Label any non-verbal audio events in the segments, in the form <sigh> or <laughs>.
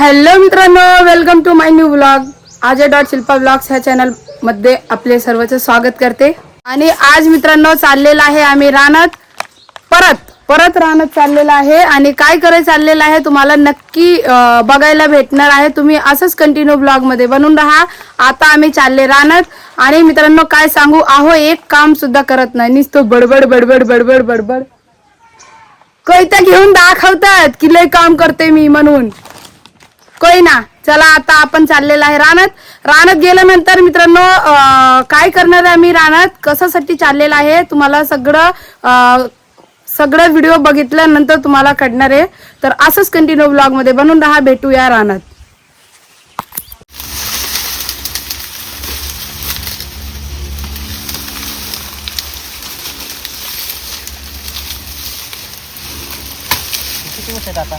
Hello मित्रांनो welcome to my new blog Ajay dot Shilpa blogs ह्या चॅनलमध्ये आपले सर्वच स्वागत करते. आणि आज मित्रांनो चाललेलं आहे आम्ही रानात. परत परत रानात चाललेलं आहे. आणि काय करायचं चाललेलं आहे तुम्हाला नक्की बघायला भेटणार आहे. तुम्ही असंच कंटिन्यू ब्लॉगमध्ये बनून राहा. आता आम्ही चालले रानात. आणि मित्रांनो काय सांगू? आहो एक काम सुद्धा करत नाही. निसतो बडबड बडबड बडबड बडबड. कविता घेऊन दाखवतात की लय काम करते मी म्हणून. कोई ना चला आता आपण चाललेलं आहे रानात. रानात गेल्यानंतर मित्रांनो काय करणार आहे आम्ही रानात? कशासाठी चाललेलं आहे? तुम्हाला सगळं सगळं व्हिडिओ बघितल्यानंतर तुम्हाला कळणार आहे. तर असंच कंटिन्यू ब्लॉगमध्ये बनून राहा भेटूया रानात. किती वर्ष आता?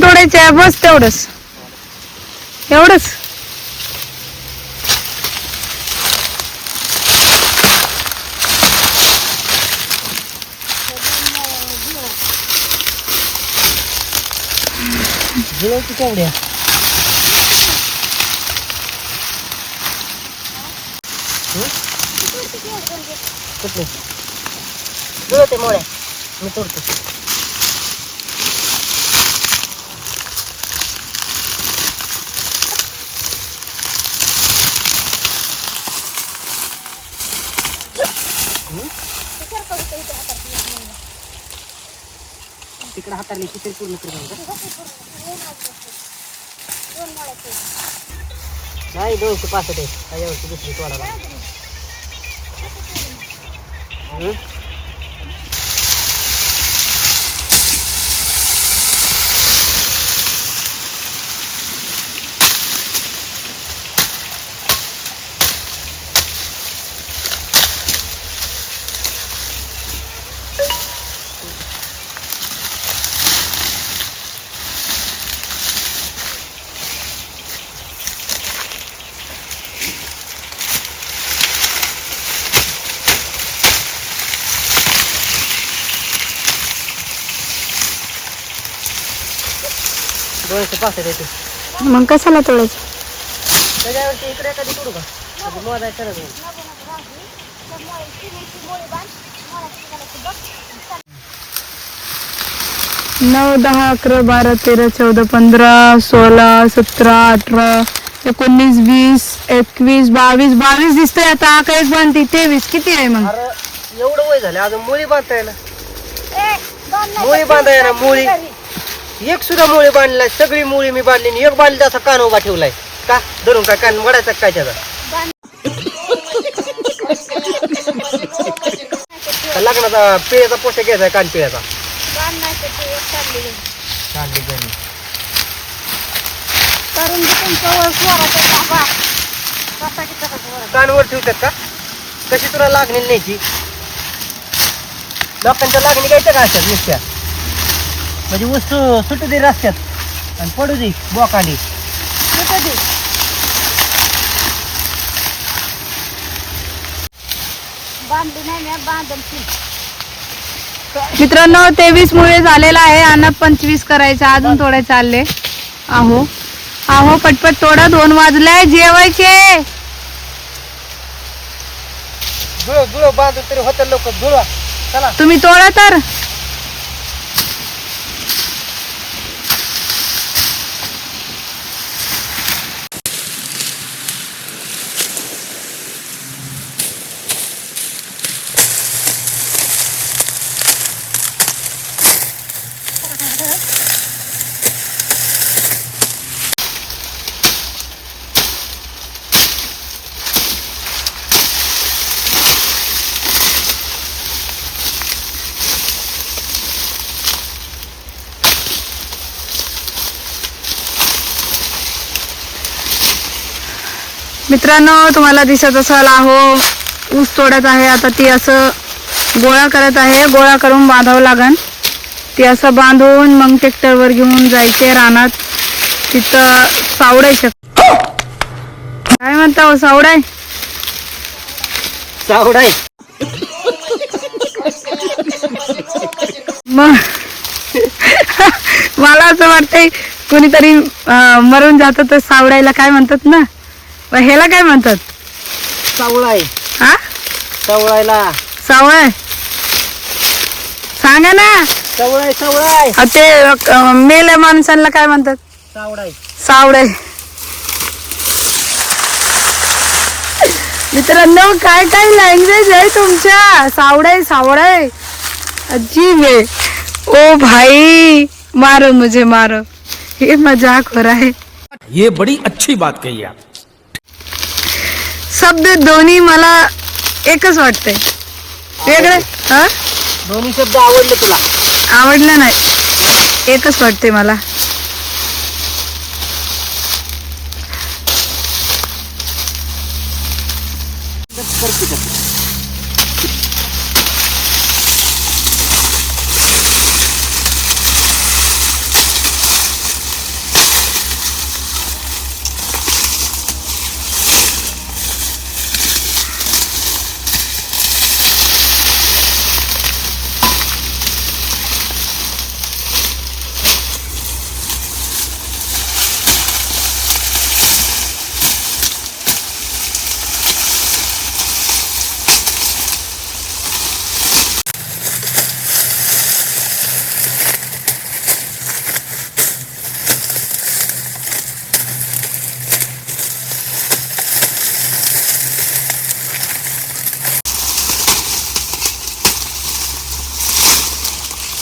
तोडायचे आहे बस तेवढंच. एवढंच. ते मोळ्या. मी तोडतो. तिकडे हातारली किती पूर्ण करून नाही दोनशे पासष्ट आहे दुसरी तोडायला दोनशे पासष्ट आहे ते मग कशाला तोडायचं? त्याच्यावरती इकडे एखादी तोडू का? म्हणजे मोजायचं नऊ दहा अकरा बारा तेरा चौदा पंधरा सोळा सतरा अठरा एकोणीस वीस एकवीस बावीस बावीस दिसतंय आता. हा काही बांधते तेवीस. किती आहे मग? अरे एवढं वय झालं. अजून मुळी बांधता येईल मुळी बांधता येणार मुळी. एक सुद्धा मुळी बांधली नाही. सगळी मुळी मी बांधली आणि एक बांधली असा कान उभा ठेवलाय. का? धरून काय कान वडायचा काय त्याचा? का लग्नाचा पिळ्याचा पोषक घ्यायचा कान पिळ्याचा. कानवर ठेवतात का? कशी तुला लागणी न्यायची? लोकांच्या लागणी घ्यायच्या का असतात नुसत्या? म्हणजे वस्तू सुटू दे रस्त्यात. आणि पडू दे बोकांडी. मित्रांनो तेवीस मुळे झालेला आहे. आणि पंचवीस करायचं अजून थोडे चालले. आहो. आहो पटपट तोडा दोन वाजले जेवायचे. बांधून तरी होतं लोक चला. तुम्ही तोडा तर. मित्रांनो तुम्हाला दिसत असेल आहो ऊस तोडत आहे. आता ती असं गोळा करत आहे. गोळा करून बांधावं लागन. ती असं बांधून मग ट्रॅक्टरवर घेऊन जायचे रानात. तिथं सावडायचं काय म्हणता हो सावडाय सावडाय मग <laughs> मला असं वाटतंय कोणीतरी मरून जातं तर सावडायला काय म्हणतात ना? ह्याला काय म्हणतात? सावळाय. हा? सावळायला. सावळ सांगा ना. सावळाय सावळाय. अ, ते अं, मेल्या माणसांना काय म्हणतात? सावडाय सावळे मित्रांनो काय काय लँग्वेज आहे तुमच्या? सावळे सावळे अजीब आहे ओ भाई मारो मुझे मारो. हे मजाक हो रहा है ये बड़ी अच्छी बात कही आप। शब्द दोन्ही मला एकच वाटतंय. वेगळे? हा? दोन्ही शब्द आवडले तुला? आवडलं नाही. एकच वाटते मला.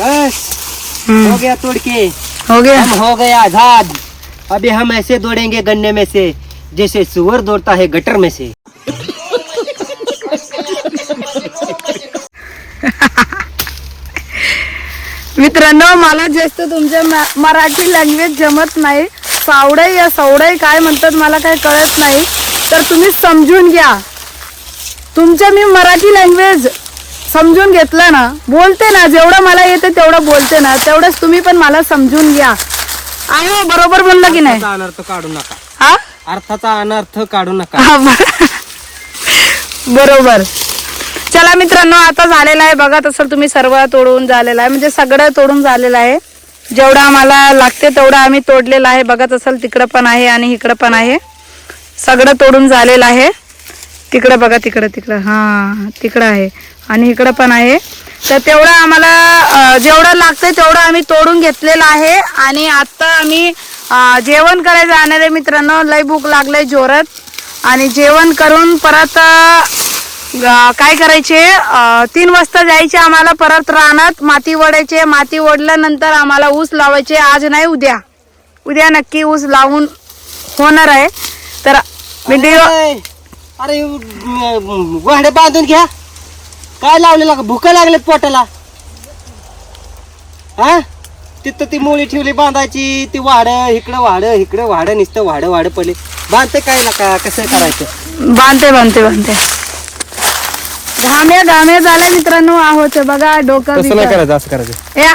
बस। हो गया तोड़ के हो गया। हम हो गए आजाद। अभी हम ऐसे दौड़ेंगे गन्ने में से जैसे सुअर दौड़ता है गटर में से। मित्रांनो मला जास्त तुमच्या मराठी लँग्वेज जमत नाही. सावडे या सावडे काय म्हणतात मला काही कळत नाही. तर तुम्ही समजून घ्या. तुमचं मी मराठी लँग्वेज समजून घेतलं ना बोलते ना जेवढं मला येते तेवढं बोलते ना तेवढंच तुम्ही पण मला समजून घ्या. आहे हो, बरोबर बोललं की नाही? अर्थाचा अनर्थ काढू नका. हा? अर्थाचा अनर्थ काढू नका. हा, बर- बरोबर. चला मित्रांनो आता झालेलं आहे बघा तसं तुम्ही सर्व तोडून झालेलं आहे म्हणजे सगळं तोडून झालेलं आहे. जेवढं आम्हाला लागते तेवढं आम्ही तोडलेलं आहे. बघत असाल तिकडं पण आहे आणि इकडं पण आहे. सगळं तोडून झालेलं आहे. तिकडं बघा तिकडं तिकडं. हा तिकडं आहे. आणि इकडं पण आहे. तर तेवढं आम्हाला जेवढं लागतंय तेवढं आम्ही तोडून घेतलेलं आहे. आणि आता आम्ही जेवण करायला जाणार आहे मित्रांनो. लय भूक लागलंय जोरात. आणि जेवण करून परत काय करायचे? तीन वाजता जायचे आम्हाला परत रानात. माती ओढायचे. माती ओढल्यानंतर आम्हाला ऊस लावायचे. आज नाही उद्या. उद्या नक्की ऊस लावून होणार आहे. तर व्हिडिओ अरे, अरे म- बांधून घ्या. काय लावलेलं? भूक लागले पोटाला. हा? तिथं ती मुळी ठेवली बांधायची ती वाड इकडं वाड इकडं वाड नुसतं वाड वाड पडले. बांधते काय का? कसं करायचं? बांधते बांधते बांधते. घाम्या घाम्या झाले मित्रांनो आहोत. बघा डोकं नाही बिकं. करायचं असं करायचं. या.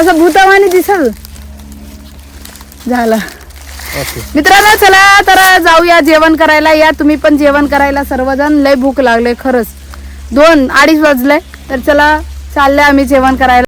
असं भूतवानी दिसल. झालं. मित्रांनो चला तर जाऊया जेवण करायला. या तुम्ही पण जेवण करायला सर्वजण. लय भूक लागले खरंच. दोन अडीच वाजले. तर चला चालले आम्ही जेवण करायला.